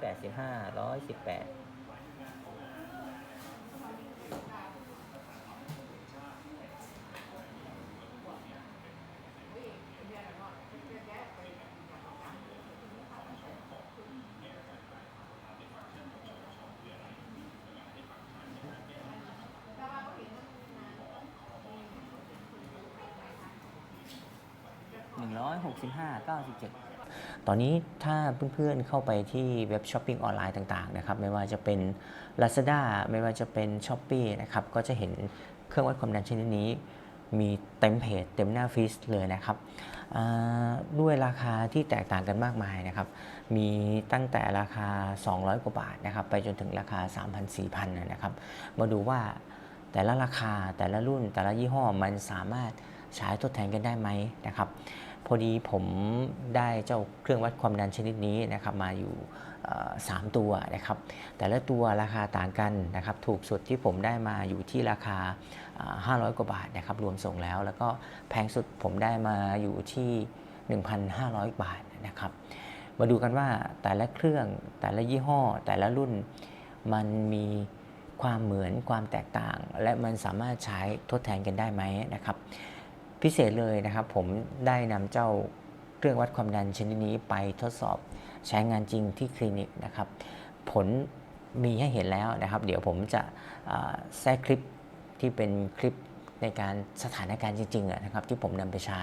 แปดสิบห้าร้อยสิบแปดหนึ่งร้อยหกสิบห้าเก้าสิบเจ็ด ตอนนี้ถ้าเพื่อนๆเข้าไปที่เว็บช้อปปิ้งออนไลน์ต่างๆนะครับไม่ว่าจะเป็น Lazada ไม่ว่าจะเป็น s h อ p e e นะครับก็จะเห็นเครื่องวัดความดันชนิดนี้ มีเต็มเพจเต็มหน้าฟีสเลยนะครับด้วยราคาที่แตกต่างกันมากมายนะครับ มีตั้งแต่ราคา 200 กว่าบาทนะครับ ไปจนถึงราคา 3,000 4,000นะครับ มาดูว่าแต่ละราคาแต่ละรุ่นแต่ละยี่ห้อมันสามารถใช้ทดแทนกันได้ไหมนะครับ พอดีผมได้เจ้าเครื่องวัดความดันชนิดนี้นะครับมาอยู่เอ่อสามตัวนะครับ แต่ละตัวราคาต่างกันนะครับ ถูกสุดที่ผมได้มาอยู่ที่ราคาอ่า500 กว่าบาทนะครับ รวมส่งแล้ว แล้วก็แพงสุดผมได้มาอยู่ที่ 1,500 บาทนะครับ มาดูกันว่าแต่ละเครื่องแต่ละยี่ห้อ แต่ละรุ่นมันมีความเหมือนความแตกต่าง และมันสามารถใช้ทดแทนกันได้ไหมนะครับ พิเศษเลยนะครับ ผมได้นำเจ้าเครื่องวัดความดันชนิดนี้ไปทดสอบใช้งานจริงที่คลินิกนะครับ ผลมีให้เห็นแล้วนะครับ เดี๋ยวผมจะแทรกคลิปที่เป็นคลิปในการสถานการณ์จริงๆนะครับ ที่ผมนำไปใช้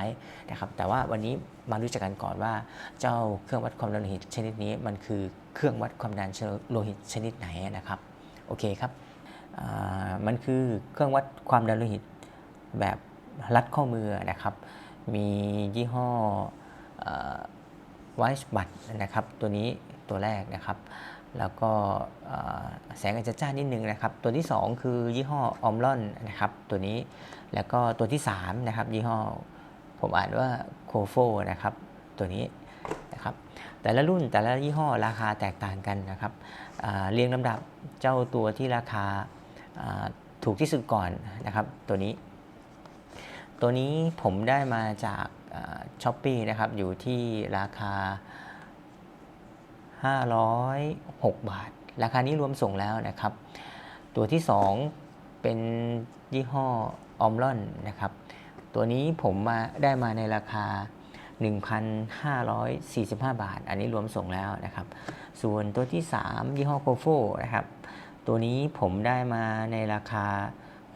นะครับ แต่ว่าวันนี้มารู้จักกันก่อนว่า เจ้าเครื่องวัดความดันโลหิตชนิดนี้มันคือเครื่องวัดความดันโลหิตชนิดไหนนะครับโอเคครับมันคือเครื่องวัดความดันโลหิตแบบ รัดข้อมือนะครับ มียี่ห้อไวส์บัตนะครับ ตัวนี้ตัวแรกนะครับ แล้วก็แสงอาจจะจ้านิดนึงนะครับ ตัวที่ 2 คือยี่ห้ออมลอนนะครับ ตัวนี้ แล้วก็ตัวที่3นะครับยี่ห้อผมอ่านว่าโคโฟนะครับ ตัวนี้นะครับ แต่ละรุ่นแต่ละยี่ห้อราคาแตกต่างกันนะครับ เรียงลำดับเจ้าตัวที่ราคาถูกที่สุดก่อนนะครับ ตัวนี้ ตัวนี้ผมได้มาจากช้อปปีนะครับ อยู่ที่ราคา 506 บาท ราคานี้รวมส่งแล้วนะครับ ตัวที่ 2 เป็นยี่ห้อออมลอนนะครับ ตัวนี้ผมมาได้มาในราคา 1,545 บาท อันนี้รวมส่งแล้วนะครับ ส่วนตัวที่ 3 ยี่ห้อโกโฟนะครับ ตัวนี้ผมได้มาในราคา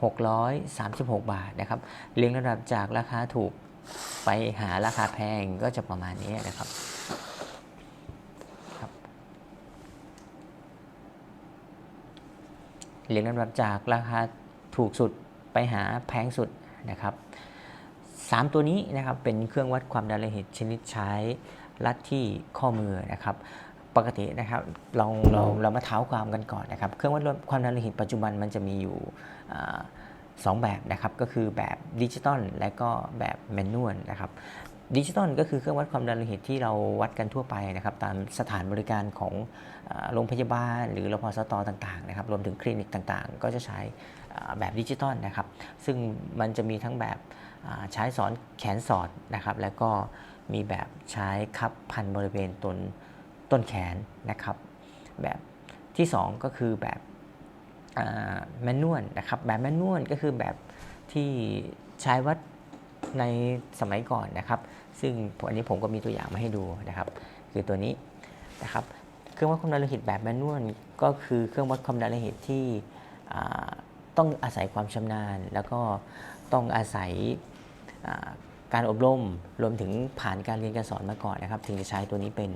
636 บาทนะครับเรียงระดับจากราคาถูกไปหาราคาแพงก็จะประมาณนี้นะครับเรียงลำดับจากราคาถูกสุดไปหาแพงสุดนะครับสามตัวนี้นะครับเป็นเครื่องวัดความดันโลหิตชนิดใช้รัดที่ข้อมือนะครับ ปกตินะครับเราเราเรามาเท้าความกันก่อนนะครับเครื่องวัดความดันโลหิตปัจจุบันมันจะมีอยู่อ่าสองแบบนะครับก็คือแบบดิจิตอลและก็แบบแมนนวลนะครับดิจิตอลก็คือเครื่องวัดความดันโลหิตที่เราวัดกันทั่วไปนะครับตามสถานบริการของอ่าโรงพยาบาล หรือรพสตต่างๆนะครับรวมถึงคลินิกต่างๆ ก็จะใช้อ่าแบบดิจิตอลนะครับซึ่งมันจะมีทั้งแบบอ่าใช้สอนแขนสอดนะครับแล้วก็มีแบบใช้คับพันบริเวณต้น ต้นแขนนะครับ แบบที่ 2 ก็คือแบบแมนนวลนะครับแบบแมนนวลก็คือแบบที่ใช้วัดในสมัยก่อนนะครับ ซึ่งอันนี้ผมก็มีตัวอย่างมาให้ดูนะครับ คือตัวนี้นะครับ เครื่องวัดความดันโลหิตแบบแมนนวลก็คือเครื่องวัดความดันโลหิตที่ต้องอาศัยความชำนาญ แล้วก็ต้องอาศัย การอบรมรวมถึงผ่านการเรียนการสอนมาก่อนนะครับ ถึงจะใช้ตัวนี้เป็น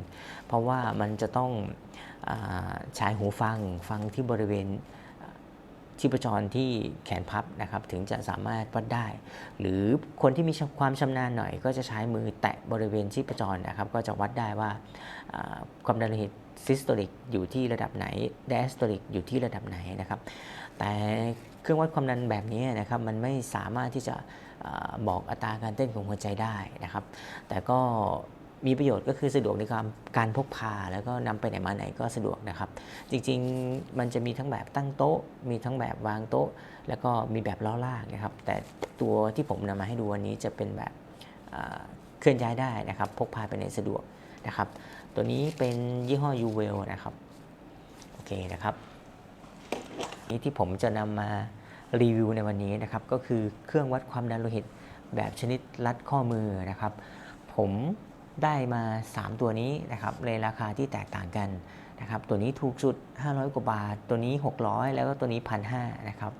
เพราะว่ามันจะต้องอใช้หูฟังฟังที่บริเวณชีพจรที่แขนพับนะครับ ถึงจะสามารถวัดได้ หรือคนที่มีความชำนาญหน่อย ก็จะใช้มือแตะบริเวณชีพจรนะครับ ก็จะวัดได้ว่าความดันโลหิตซิสโตลิกอยู่ที่ระดับไหน d ดสโตลิกอยู่ที่ระดับไหนนะครับ แต่เครื่องวัดความดันแบบนี้นะครับมันไม่สามารถที่จะ บอกอัตราการเต้นของหัวใจได้นะครับ แต่ก็มีประโยชน์ก็คือสะดวกในการการพกพา แล้วก็นำไปไหนมาไหนก็สะดวกนะครับ จริงๆมันจะมีทั้งแบบตั้งโต๊ะ มีทั้งแบบวางโต๊ะ แล้วก็มีแบบล้อลากนะครับ แต่ตัวที่ผมนำมาให้ดูวันนี้จะเป็นแบบเคลื่อนย้ายได้นะครับ พกพาไปไหนสะดวกนะครับ ตัวนี้เป็นยี่ห้อ u w e l นะครับ โอเคนะครับ นี่ที่ผมจะนำมา รีวิวในวันนี้นะครับก็คือเครื่องวัดความดันโลหิตแบบชนิดรัดข้อมือนะครับ ผมได้มา 3 ตัวนี้นะครับในราคาที่แตกต่างกันนะครับ ตัวนี้ถูกสุด 500 กว่าบาท ตัวนี้ 600 แล้วก็ตัวนี้1,500นะครับ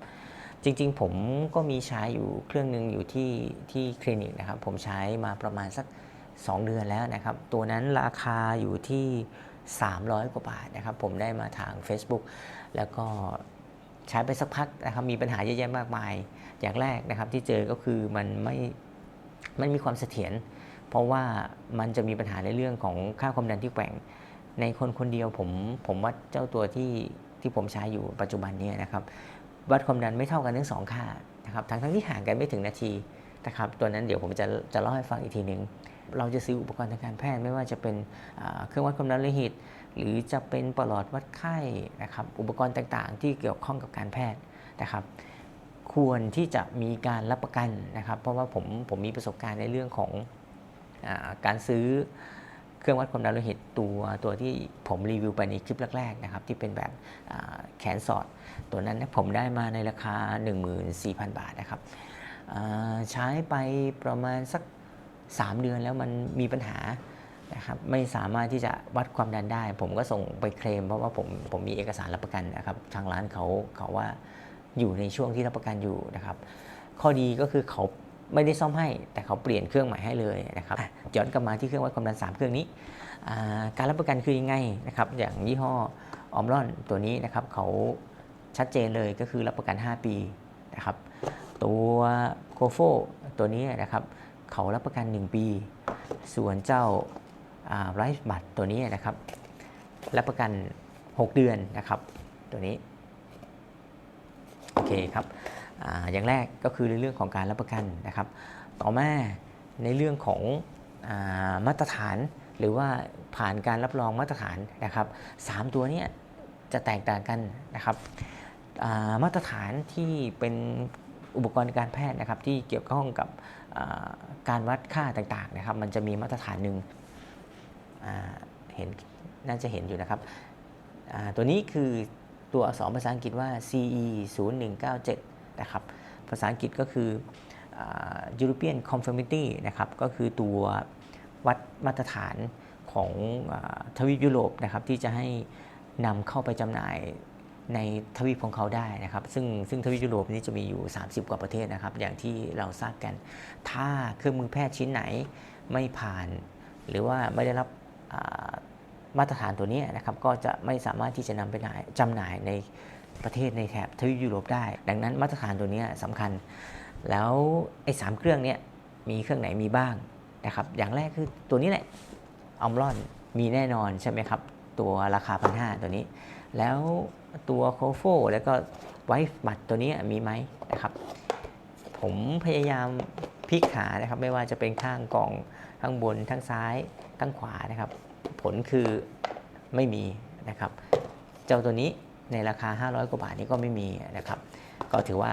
จริงๆ ผมก็มีใช้อยู่เครื่องหนึ่งอยู่ที่ที่คลินิกนะครับ ผมใช้มาประมาณสัก 2 เดือนแล้วนะครับ ตัวนั้นราคาอยู่ที่ 300 กว่าบาทนะครับ ผมได้มาทาง Facebook แล้วก็ ใช้ไปสักพักนะครับมีปัญหาเยอะแยะมากมาย อย่างแรกนะครับที่เจอก็คือมันไม่มันมีความเสถียรเพราะว่ามันจะมีปัญหาในเรื่องของค่าความดันที่แกว่ง ในคนคนเดียวผมผมวัดเจ้าตัวที่ที่ผมใช้อยู่ปัจจุบันเนี้นะครับวัดความดันไม่เท่ากันทั้งสองค่านะครับทั้งทั้งที่ห่างกันไม่ถึงนาทีนะครับตัวนั้นเดี๋ยวผมจะจะเล่าให้ฟังอีกทีหนึ่ง เราจะซื้ออุปกรณ์ทางการแพทย์ไม่ว่าจะเป็นเครื่องวัดความดันโลหิต หรือจะเป็นปลอดวัดไข้นะครับอุปกรณ์ต่างๆ ที่เกี่ยวข้องกับการแพทย์นะครับควรที่จะมีการรับประกันนะครับ เพราะว่าผมผมมีประสบการณ์ในเรื่องของอการซื้อเครื่องวัดความดันโลหิตตัวตัวที่ผมรีวิวไปในคลิปแรกๆนะครับ ที่เป็นแบบแขนสอด ตัวนั้นผมได้มาในราคา 14,000 บาทนะครับใช้ไปประมาณสัก 3 เดือนแล้วมันมีปัญหานะครับไม่สามารถที่จะวัดความดันได้ ผมก็ส่งไปเคลม เพราะว่าผมผมมีเอกสารรับประกันนะครับทางร้านเขาเขาว่าอยู่ในช่วงที่รับประกันอยู่นะครับ ข้อดีก็คือเขาไม่ได้ซ่อมให้ แต่เขาเปลี่ยนเครื่องใหม่ให้เลยนะครับย้อนกลับมาที่เครื่องวัดความดัน 3 เครื่องนี้ การรับประกันคือยังไงนะครับ อย่างยี่ห้อออมรอนตัวนี้นะครับเขาชัดเจนเลยก็คือรับประกัน 5 ปีนะครับ ตัวโคโฟตัวนี้นะครับ เขารับประกัน 1 ปี ส่วนเจ้าไรฟ์บัตตัวนี้นะครับรับประกัน 6 เดือนนะครับ ตัวนี้โอเคครับออย่างแรกก็คือในเรื่องของการรับประกันนะครับ ต่อมาในเรื่องของอามาตรฐานหรือว่าผ่านการรับรองมาตรฐานนะครับสามตัวนี้จะแตกต่างกันนะครับามาตรฐานที่เป็น อุปกรณ์การแพทย์นะครับที่เกี่ยวข้องกับการวัดค่าต่างๆนะครับ มันจะมีมาตรฐานหนึ่งเห็นน่าจะเห็นอยู่นะครับ ตัวนี้คือตัวอักษรภาษาอังกฤษว่า CE 0197นะครับ ภาษาอังกฤษก็คืออ European Conformity นะครับ ก็คือตัววัดมาตรฐานของอทวีปยุโรปนะครับที่จะให้นำเข้าไปจำหน่าย ในทวีปของเขาได้นะครับ ซึ่งซึ่งทวีปยุโรปนี้จะมีอยู่ 30 กว่าประเทศนะครับ อย่างที่เราทราบกัน ถ้าเครื่องมือแพทย์ชิ้นไหนไม่ผ่าน หรือว่าไม่ได้รับมาตรฐานตัวนี้นะครับ ก็จะไม่สามารถที่จะนำไปหน่ายจำหน่ายในประเทศในแถบทวีปยุโรปได้ ดังนั้นมาตรฐานตัวนี้สำคัญ แล้วไอ้สามเครื่องนี้มีเครื่องไหนมีบ้างนะครับ อย่างแรกคือตัวนี้แหละออมรอนมีแน่นอนใช่ไหมครับ ตัวราคาพันห้าตัวนี้ แล้ว ตัวโคโฟแล้วก็ไวฟ์บัตตัวนี้มีไหมนะครับ ผมพยายามพลิกหานะครับ ไม่ว่าจะเป็นข้างกล่องข้างบนทั้งซ้ายทั้งขวานะครับ ผลคือไม่มีนะครับ เจ้าตัวนี้ในราคา 500 กว่าบาทนี้ก็ไม่มีนะครับ ก็ถือว่า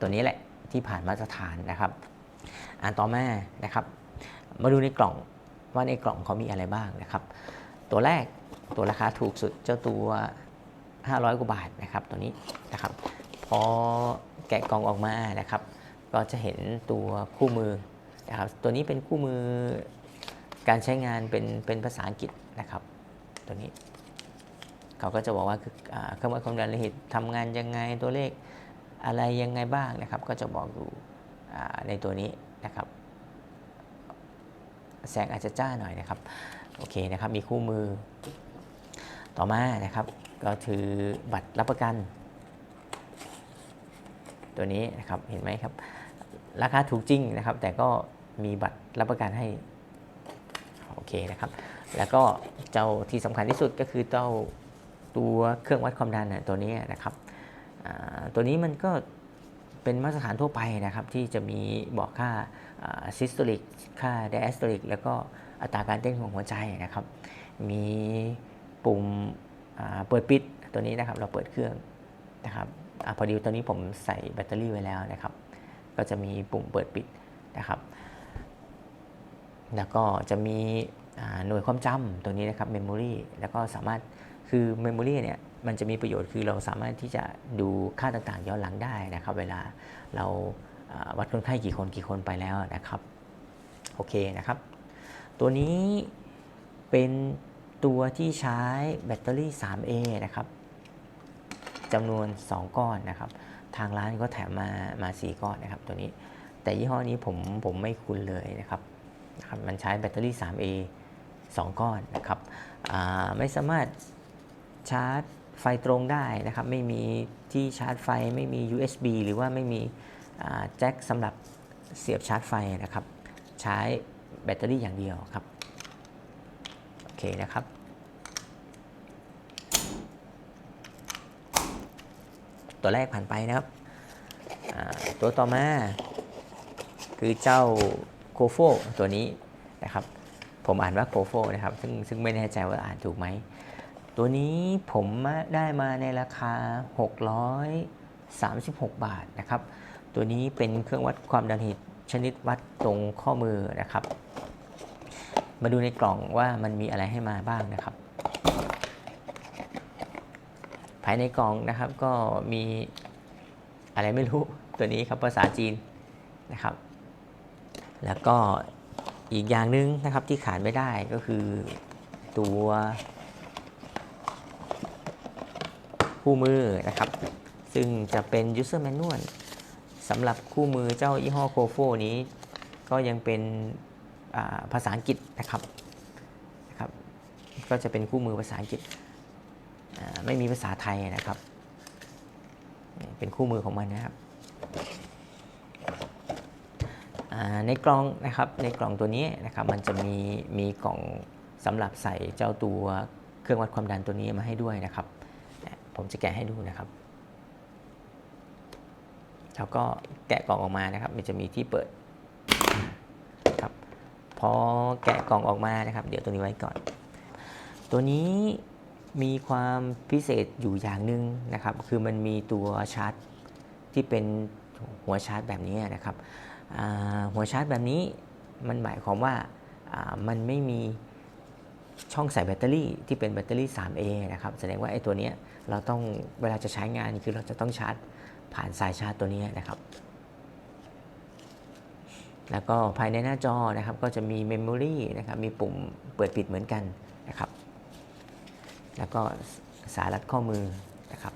ตัวนี้แหละที่ผ่านมาตรฐานนะครับอันต่อมานะครับ มาดูในกล่องว่าในกล่องเขามีอะไรบ้างนะครับ ตัวแรกตัวราคาถูกสุดเจ้าตัว 500 กว่าบาทนะครับตัวนี้นะครับพอแกะกล่องออกมานะครับ ก็จะเห็นตัวคู่มือนะครับตัวนี้เป็นคู่มือการใช้งานเป็นเป็นภาษาอังกฤษนะครับ ตัวนี้ เขาก็จะบอกว่าคือเครื่องวัดความดันโลหิตทำงานยังไงตัวเลขอะไรยังไงบ้างนะครับ ก็จะบอกอยู่ในตัวนี้นะครับ แสงอาจจะจ้าหน่อยนะครับ โอเคนะครับ มีคู่มือต่อมานะครับ ก็ถือบัตรรับประกัน ตัวนี้นะครับเห็นไหมครับ ราคาถูกจริงนะครับ แต่ก็มีบัตรรับประกันให้โอเคนะครับ แล้วก็เจ้าที่สำคัญที่สุดก็คือเจ้าตัวเครื่องวัดความดันนะตัวนี้นะครับตัวนี้มันก็เป็นมาตรฐานทั่วไปนะครับ ที่จะมีบอกค่าซิสโตลิกค่าไดแอสโตลิกแล้วก็อัตราการเต้นของหัวใจนะครับ มีปุ่ม เปิดปิดตัวนี้นะครับเราเปิดเครื่องนะครับอพอดีตัวนี้ผมใส่แบตเตอรี่ไว้แล้วนะครับ ก็จะมีปุ่มเปิดปิดนะครับ แล้วก็จะมีหน่วยความจำตัวนี้นะครับ Memory แล้วก็สามารถคือเมมโมรีเนี่ยมันจะมีประโยชน์คือเราสามารถที่จะดูค่าต่างๆย้อนหลังได้นะครับ เวลาเราอ่าวัดคนไข้กี่คนกี่คนไปแล้วนะครับ โอเคนะครับ ตัวนี้เป็น ตัวที่ใช้แบตเตอรี่ 3A นะครับจำนวน 2 ก้อนนะครับ ทางร้านก็แถมมามา4ก้อนนะครับ ตัวนี้ แต่ยี่ห้อนี้ผมผมไม่คุ้นเลยนะครับนะครับ มันใช้แบตเตอรี่ 3A 2 ก้อนนะครับไม่สามารถชาร์จไฟตรงได้นะครับ ไม่มีที่ชาร์จไฟไม่มี USB หรือว่าไม่มีแจ็คสำหรับเสียบชาร์จไฟนะครับ ใช้แบตเตอรี่อย่างเดียวครับ เคนะครับ ตัวแรกผ่านไปนะครับ ตัวต่อมา คือเจ้าโคโฟตัวนี้นะครับ ผมอ่านว่าโคโฟนะครับ ซึ่งซึ่งไม่แน่ใจว่าอ่านถูกไหม ตัวนี้ผมได้มาในราคา 636 บาทนะครับ ตัวนี้เป็นเครื่องวัดความดันหิตชนิดวัดตรงข้อมือนะครับ มาดูในกล่องว่ามันมีอะไรให้มาบ้างนะครับ ภายในกล่องนะครับก็มีอะไรไม่รู้ตัวนี้ครับภาษาจีนนะครับ แล้วก็อีกอย่างหนึ่งนะครับที่ขาดไม่ได้ก็คือตัวคู่มือนะครับ ซึ่งจะเป็น user manual สำหรับคู่มือเจ้ายี่ห้อโคโฟนี้ ก็ยังเป็น ภาษาอังกฤษนะครับนะครับ ก็จะเป็นคู่มือภาษาอังกฤษไม่มีภาษาไทยนะครับ เป็นคู่มือของมันนะครับในกล่องนะครับในกล่องตัวนี้นะครับมันจะมีมีกล่องสำหรับใส่เจ้าตัวเครื่องวัดความดันตัวนี้มาให้ด้วยนะครับ ผมจะแกะให้ดูนะครับแล้วก็แกะกล่องออกมานะครับ มันจะมีที่เปิด อแกะกล่องออกมานะครับ เดี๋ยวตัวนี้ไว้ก่อน ตัวนี้มีความพิเศษอยู่อย่างหนึ่งนะครับ คือมันมีตัวชาร์จที่เป็นหัวชาร์จแบบนี้นะครับหัวชาร์จแบบนี้มันหมายความว่ามันไม่มีช่องใส่แบตเตอรี่ที่เป็นแบตเตอรี่ 3A นะครับ แสดงว่าไอ้ตัวนี้เราต้องเวลาจะใช้งานคือเราจะต้องชาร์จผ่านสายชาร์จตัวนี้นะครับ แล้วก็ภายในหน้าจอนะครับก็จะมีเมมโมรีนะครับมีปุ่มเปิดปิดเหมือนกันนะครับ แล้วก็สายรัดข้อมือนะครับ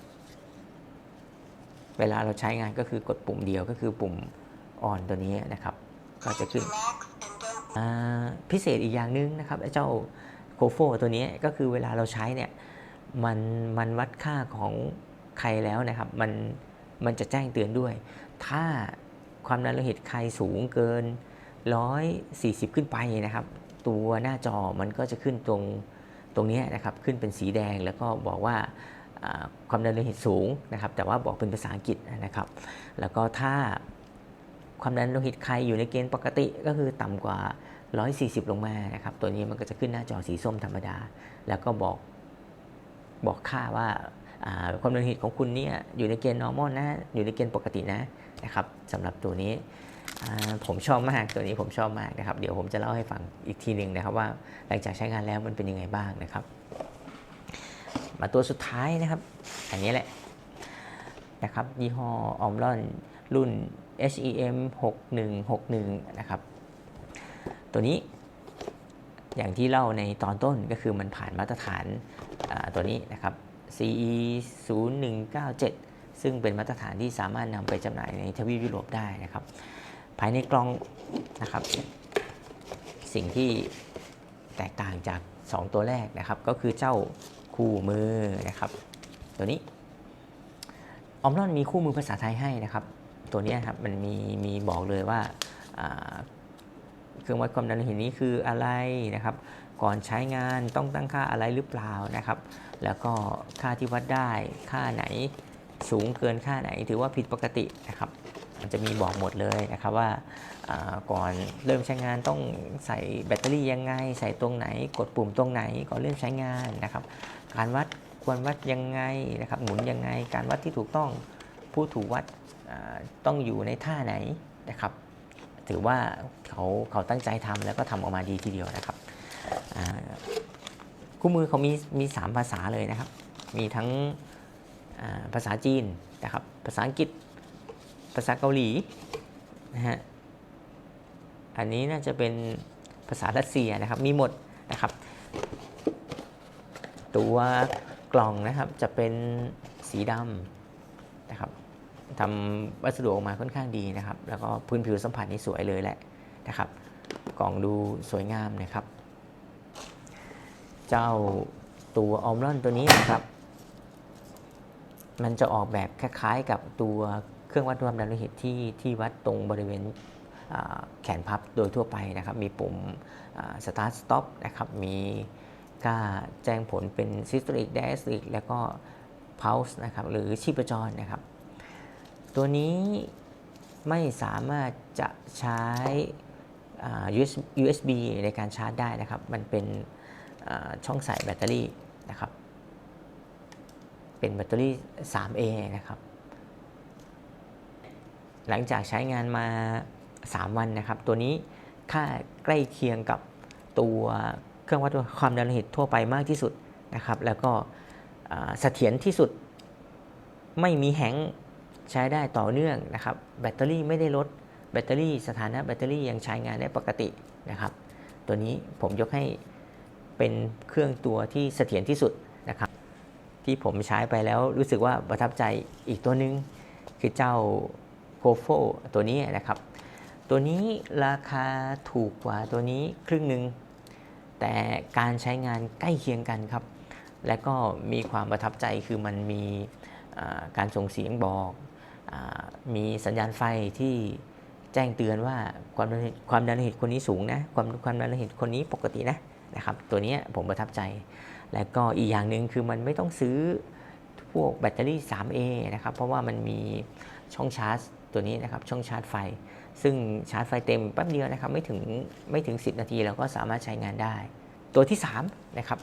เวลาเราใช้งานก็คือกดปุ่มเดียวก็คือปุ่มอ่อนตัวนี้นะครับ ก็จะขึ้นพิเศษอีกอย่างหนึงนะครับไอ้เจ้าโคโฟตัวนี้ก็คือเวลาเราใช้เนี่ยมันมันวัดค่าของใครแล้วนะครับ มันมันจะแจ้งเตือนด้วย ถ้า ความดันโลหิตใครสูงเกิน 140 ขึ้นไปนะครับ ตัวหน้าจอมันก็จะขึ้นตรงตรงนี้นะครับขึ้นเป็นสีแดงแล้วก็บอกว่าความดันโลหิตสูงนะครับ แต่ว่าบอกเป็นภาษาอังกฤษนะครับ แล้วก็ถ้าความดันโลหิตใครอยู่ในเกณฑ์ปกติก็คือต่ำกว่า 140 ลงมานะครับ ตัวนี้มันก็จะขึ้นหน้าจอสีส้มธรรมดา แล้วก็บอกบอกค่าว่าอ่าความดันโลหิตของคุณเนี่ยอยู่ในเกณฑ์ normal นะ อยู่ในเกณฑ์ปกตินะ นะครับสำหรับตัวนี้ผมชอบมากตัวนี้ผมชอบมากนะครับ เดี๋ยวผมจะเล่าให้ฟังอีกทีหนึ่งนะครับว่าหลังจากใช้งานแล้วมันเป็นยังไงบ้างนะครับ มาตัวสุดท้ายนะครับ อันนี้แหละนะครับยี่ห้อออมรอนรุ่น HEM 6161นะครับตัวนี้อย่างที่เล่าในตอนต้นก็คือมันผ่านมาตรฐานตัวนี้นะครับ CE 0197 ซึ่งเป็นมาตรฐานที่สามารถนำไปจำหน่ายในทวีปยุโรปได้นะครับ ภายในกล่องนะครับ สิ่งที่แตกต่างจาก 2 ตัวแรกนะครับ ก็คือเจ้าคู่มือนะครับ ตัวนี้ออมรอนมีคู่มือภาษาไทยให้นะครับ ตัวนี้ครับมันมีมีบอกเลยว่าอ่าเครื่องวัดความดันโลหิตนี้คืออะไรนะครับ ก่อนใช้งานต้องตั้งค่าอะไรหรือเปล่านะครับ แล้วก็ค่าที่วัดได้ค่าไหน สูงเกินค่าไหน ถือว่าผิดปกตินะครับ มันจะมีบอกหมดเลยนะครับว่าก่อนเริ่มใช้งานต้องใส่แบตเตอรี่ยังไง ใส่ตรงไหน กดปุ่มตรงไหนก่อนเริ่มใช้งานนะครับ การวัดควรวัดยังไงนะครับหมุนยังไง การวัดที่ถูกต้องผู้ถูกวัดต้องอยู่ในท่าไหนนะครับ ถือว่าเขาเขาตั้งใจทำแล้วก็ทำออกมาดีทีเดียวนะครับคู่มือเขามีมีสามภาษาเลยนะครับ มีทั้ง ภาษาจีนนะครับ ภาษาอังกฤษ ภาษาเกาหลีนะฮะ อันนี้น่าจะเป็นภาษารัสเซียนะครับ มีหมดนะครับ ตัวกล่องนะครับจะเป็นสีดำนะครับทำวัสดุออกมาค่อนข้างดีนะครับ แล้วก็พื้นผิวสัมผัสนี่สวยเลยแหละนะครับ กล่องดูสวยงามนะครับ เจ้าตัวออมลอนตัวนี้นะครับ มันจะออกแบบคล้ายๆ กับตัวเครื่องวัดความดันโลหิตที่ที่วัดตรงบริเวณแขนพับโดยทั่วไปนะครับ มีปุ่ม start stop นะครับ มีค่าแจ้งผลเป็น systolic diastolic แล้วก็ pulse นะครับ หรือชีพจรนะครับ ตัวนี้ไม่สามารถจะใช้ USB ในการชาร์จได้นะครับ มันเป็นช่องใส่แบตเตอรี่นะครับ เป็นแบตเตอรี่ 3A นะครับ หลังจากใช้งานมา 3 วันนะครับ ตัวนี้ค่าใกล้เคียงกับตัวเครื่องวัดความดันโลหิตทั่วไปมากที่สุดนะครับ แล้วก็เสถียรที่สุดไม่มีแฮงใช้ได้ต่อเนื่องนะครับ แบตเตอรี่ไม่ได้ลดแบตเตอรี่สถานะแบตเตอรี่ยังใช้งานได้ปกตินะครับ ตัวนี้ผมยกให้เป็นเครื่องตัวที่เสถียรที่สุด ที่ผมใช้ไปแล้วรู้สึกว่าประทับใจอีกตัวหนึ่งคือเจ้า g o f o ตัวนี้นะครับ ตัวนี้ราคาถูกกว่าตัวนี้ครึ่งหนึ่งแต่การใช้งานใกล้เคียงกันครับ และก็มีความประทับใจคือมันมีการส่งเสียงบอกอมีสัญญาณไฟที่แจ้งเตือนว่าความดันความดันโลหิตคนนี้สูงนะ ความความดันโลหิตคนนี้ปกตินะ นะครับตัวนี้ผมประทับใจ และก็อีกอย่างหนึ่งคือมันไม่ต้องซื้อพวกแบตเตอรี่ 3A นะครับ เพราะว่ามันมีช่องชาร์จตัวนี้นะครับ ช่องชาร์จไฟ ซึ่งชาร์จไฟเต็มแป๊บเดียวนะครับ ไม่ถึงไม่ถึง 10 นาทีเราก็สามารถใช้งานได้ ตัวที่ 3 นะครับ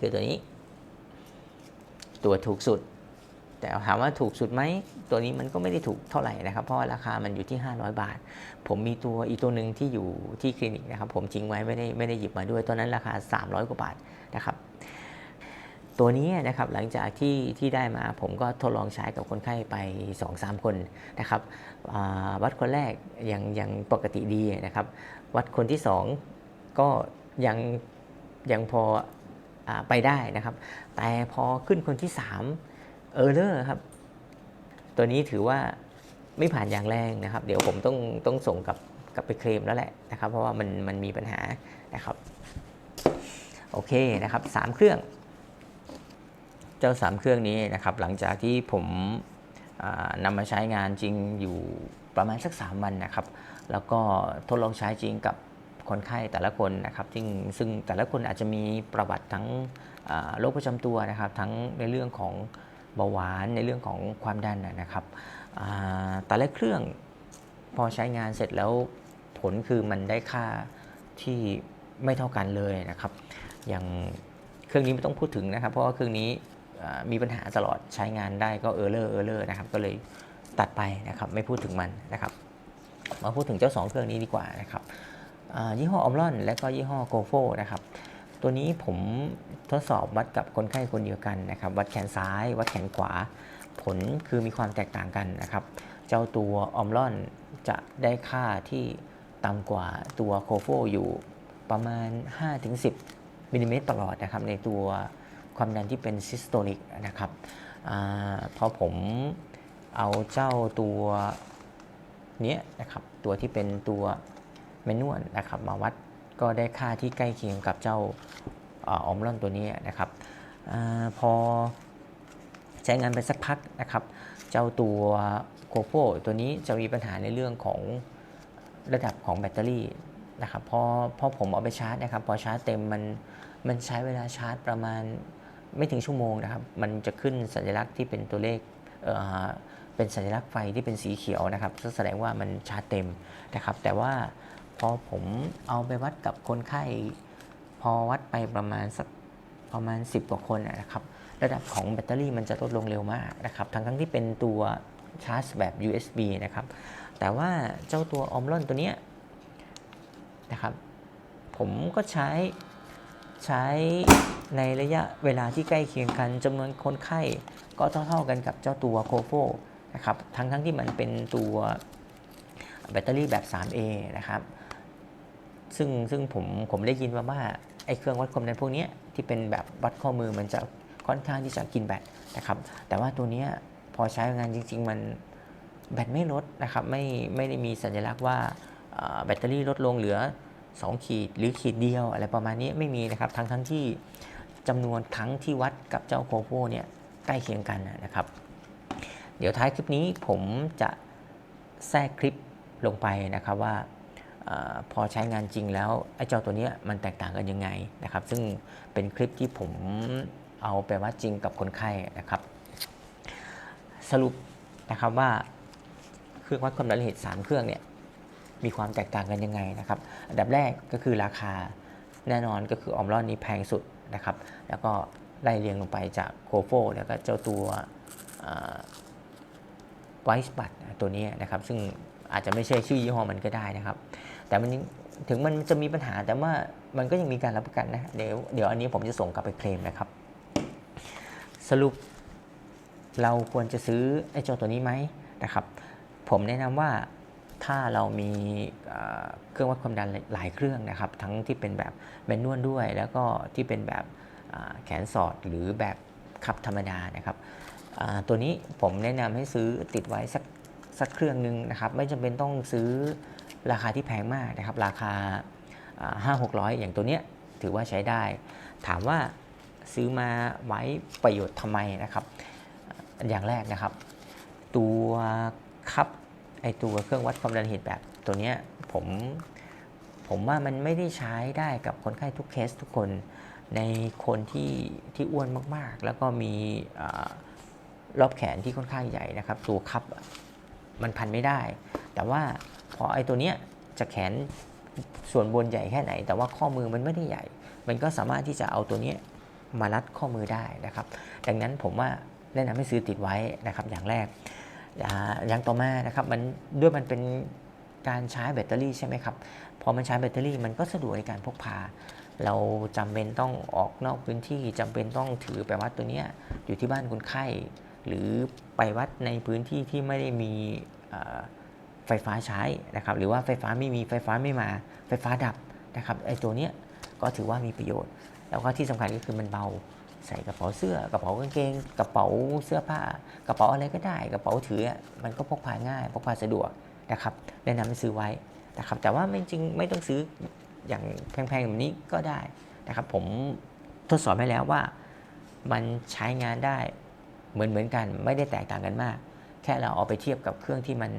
คือตัวนี้ ตัวถูกสุด แต่ถามว่าถูกสุดไหมตัวนี้มันก็ไม่ได้ถูกเท่าไหร่นะครับ เพราะว่าราคามันอยู่ที่ 500 บาท ผมมีตัวอีกตัวหนึ่งที่อยู่ที่คลินิกนะครับ ผมทิ้งไว้ไม่ได้ไม่ได้หยิบมาด้วยตัวนั้นราคา 300 กว่าบาทนะครับ ตัวนี้นะครับหลังจากที่ที่ได้มาผมก็ทดลองใช้กับคนไข้ไป 2-3 คนนะครับวัดคนแรกยังยังปกติดีนะครับ วัดคนที่ 2 ก็ยังยังพออไปได้นะครับ แต่พอขึ้นคนที่ 3 เออร์เลอร์ครับ ตัวนี้ถือว่าไม่ผ่านอย่างแรงนะครับ เดี๋ยวผมต้องต้องส่งกลับกลับไปเคลมแล้วแหละนะครับ เพราะว่ามันมันมีปัญหานะครับ โอเคนะครับสามเครื่อง เจ้า3เครื่องนี้นะครับ หลังจากที่ผมนำมาใช้งานจริงอยู่ประมาณสัก 3 วันนะครับ แล้วก็ทดลองใช้จริงกับคนไข้แต่ละคนนะครับซึ่งซึ่งแต่ละคนอาจจะมีประวัติทั้งโรคประจำตัวนะครับ ทั้งในเรื่องของ เบาหวานในเรื่องของความดันนะครับอ่าแต่ละเครื่องพอใช้งานเสร็จแล้วผลคือมันได้ค่าที่ไม่เท่ากันเลยนะครับ อย่างเครื่องนี้ไม่ต้องพูดถึงนะครับ เพราะว่าเครื่องนี้มีปัญหาตลอดใช้งานได้ก็เออร์เลอร์เออร์เลอร์นะครับก็เลยตัดไปนะครับไม่พูดถึงมันนะครับ มาพูดถึงเจ้า 2 เครื่องนี้ดีกว่านะครับยี่ห้ออมรอนและก็ยี่ห้อโกโฟนะครับ ตัวนี้ผมทดสอบวัดกับคนไข้คนเดียวกันนะครับ วัดแขนซ้าย วัดแขนขวา ผลคือมีความแตกต่างกันนะครับ เจ้าตัวออมรอนจะได้ค่าที่ต่ำกว่าตัวโคโฟอยู่ประมาณ 5-10มิลลิเมตรตลอดนะครับ ในตัวความดันที่เป็นซิสโตลิกนะครับอพอผมเอาเจ้าตัวเนี้ยนะครับ ตัวที่เป็นตัวแมนวลนะครับ มาวัด ก็ได้ค่าที่ใกล้เคียงกับเจ้าออมรอนตัวนี้นะครับอพอใช้งานไปสักพักนะครับ เจ้าตัวโคโฟตัวนี้จะมีปัญหาในเรื่องของระดับของแบตเตอรี่นะครับพอพอผมเอาไปชาร์จนะครับพอชาร์จเต็มมันมันใช้เวลาชาร์จประมาณไม่ถึงชั่วโมงนะครับ มันจะขึ้นสัญลักษณ์ที่เป็นตัวเลขเเป็นสัญลักษณ์ไฟที่เป็นสีเขียวนะครับแสดงว่ามันชาร์จเต็มนะครับ แต่ว่า อผมเอาไปวัดกับคนไข้ พอวัดไปประมาณสักประมาณ 10 กว่าคนนะครับ ระดับของแบตเตอรี่มันจะลดลงเร็วมากนะครับ ทั้งทั้งที่เป็นตัวชาร์จแบบ USB นะครับ แต่ว่าเจ้าตัวออมรอนตัวเนี้ยนะครับ ผมก็ใช้ใช้ในระยะเวลาที่ใกล้เคียงกันจำนวนคนไข้ก็เท่าๆกันกับเจ้าตัวโคโฟนะครับ ทั้งทั้งๆที่มันเป็นตัวแบตเตอรี่แบบ 3A นะครับ ซึ่งซึ่งผมผมได้ยินมาว่าไอ้เครื่องวัดความดันพวกนี้ที่เป็นแบบวัดข้อมือมันจะค่อนข้างที่จะกินแบตนะครับ แต่ว่าตัวเนี้ยพอใช้งานจริง ๆ มันแบตไม่ลดนะครับไม่ไม่ได้มีสัญลักษณ์ว่าแบตเตอรี่ลดลงเหลือ 2 ขีดหรือขีดเดียวอะไรประมาณนี้ไม่มีนะครับทั้งทั้งที่จำนวนครั้งที่วัดกับเจ้าโคโฟเนี่ยใกล้เคียงกันนะครับ เดี๋ยวท้ายคลิปนี้ผมจะแทรกคลิปลงไปนะครับว่า พอใช้งานจริงแล้วไอ้เจ้าตัวเนี้ยมันแตกต่างกันยังไงนะครับ ซึ่งเป็นคลิปที่ผมเอาไปวัดจริงกับคนไข้นะครับ สรุปนะครับว่าเครื่องวัดความดันโลหิต3เครื่องเนี่ยมีความแตกต่างกันยังไงนะครับ อันดับแรกก็คือราคาแน่นอนก็คือออมรอนนี้แพงสุดนะครับ แล้วก็ไล่เรียงลงไปจากโคโฟแล้วก็เจ้าตัวไวส์บัตตัวนี้นะครับ ซึ่งอาจจะไม่ใช่ชื่อยี่ห้อมันก็ได้นะครับ แต่มันถึงมันจะมีปัญหาแต่ว่ามันก็ยังมีการรับประกันนะเดี๋ยวเดี๋ยวอันนี้ผมจะส่งกลับไปเคลมนะครับ สรุปเราควรจะซื้อไอ้เจ้าตัวนี้ไหมนะครับ ผมแนะนำว่าถ้าเรามีเครื่องวัดความดันหลายเครื่องนะครับ ทั้งที่เป็นแบบแมนนวลด้วย แล้วก็ที่เป็นแบบแขนสอดหรือแบบขับธรรมดานะครับตัวนี้ผมแนะนำให้ซื้อติดไว้สักสักเครื่องหนึ่งนะครับ ไม่จำเป็นต้องซื้อ ราคาที่แพงมากนะครับ ราคาห้าหกร้อยอย่างตัวเนี้ยถือว่าใช้ได้ ถามว่าซื้อมาไว้ประโยชน์ทำไมนะครับ อย่างแรกนะครับ ตัวคับไอตัวเครื่องวัดความดันหิตแบบตัวเนี้ยผมผมว่ามันไม่ได้ใช้ได้กับคนไข้ทุกเคสทุกคนในคนที่ที่อ้วนมากๆ แล้วก็มีอรอบแขนที่ค่อนข้างใหญ่นะครับ ตัวคับมันพันไม่ได้ แต่ว่า เพอไอ้ตัวเนี้ยจะแขนส่วนบนใหญ่แค่ไหน แต่ว่าข้อมือมันไม่ได้ใหญ่ มันก็สามารถที่จะเอาตัวเนี้ยมารัดข้อมือได้นะครับ ดังนั้นผมว่าแนะนำให้ซื้อติดไว้นะครับ อย่างแรก อย่างต่อมานะครับมันด้วยมันเป็นการใช้แบตเตอรี่ใช่ไหมครับ พอมันใช้แบตเตอรี่มันก็สะดวกในการพกพา เราจำเป็นต้องออกนอกพื้นที่จำเป็นต้องถือไปวัดตัวเนี้ยอยู่ที่บ้านคนไข้ หรือไปวัดในพื้นที่ที่ไม่ได้มีอ ไฟฟ้าใช้นะครับ หรือว่าไฟฟ้าไม่มีไฟฟ้าไม่มา ไฟฟ้าดับนะครับไอ้ตัวเนี้ยก็ถือว่ามีประโยชน์ แล้วก็ที่สำคัญก็คือมันเบาใส่กระเป๋าเสื้อกระเป๋ากางเกง กระเป๋าเสื้อผ้า กระเป๋าอะไรก็ได้ กระเป๋าถือมันก็พกพาง่ายพกพาสะดวกนะครับแนะนำให้ซื้อไว้นะครับ แต่ว่าไม่จริงไม่ต้องซื้ออย่างแพงๆแบบนี้ก็ได้นะครับ ผมทดสอบให้แล้วว่ามันใช้งานได้เหมือนเหมือนๆกันไม่ได้แตกต่างกันมาก แค่เราเอาไปเทียบกับเครื่องที่มัน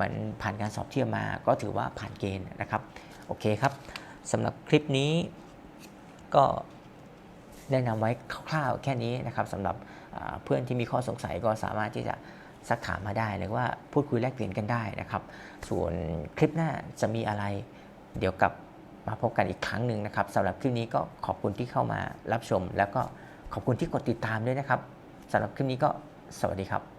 มันผ่านการสอบเทียบมาก็ถือว่าผ่านเกณฑ์นะครับ โอเคครับสำหรับคลิปนี้ก็แนะนำไว้คร่าวๆแค่นี้นะครับสำหรับเพื่อนที่มีข้อสงสัยก็สามารถที่จะซักถามมาได้หรือว่าพูดคุยแลกเปลี่ยนกันได้นะครับ ส่วนคลิปหน้าจะมีอะไร เดี๋ยวกลับมาพบกันอีกครั้งหนึ่งนะครับสำหรับคลิปนี้ก็ขอบคุณที่เข้ามารับชม แล้วก็ขอบคุณที่กดติดตามด้วยนะครับสำหรับคลิปนี้ก็สวัสดีครับ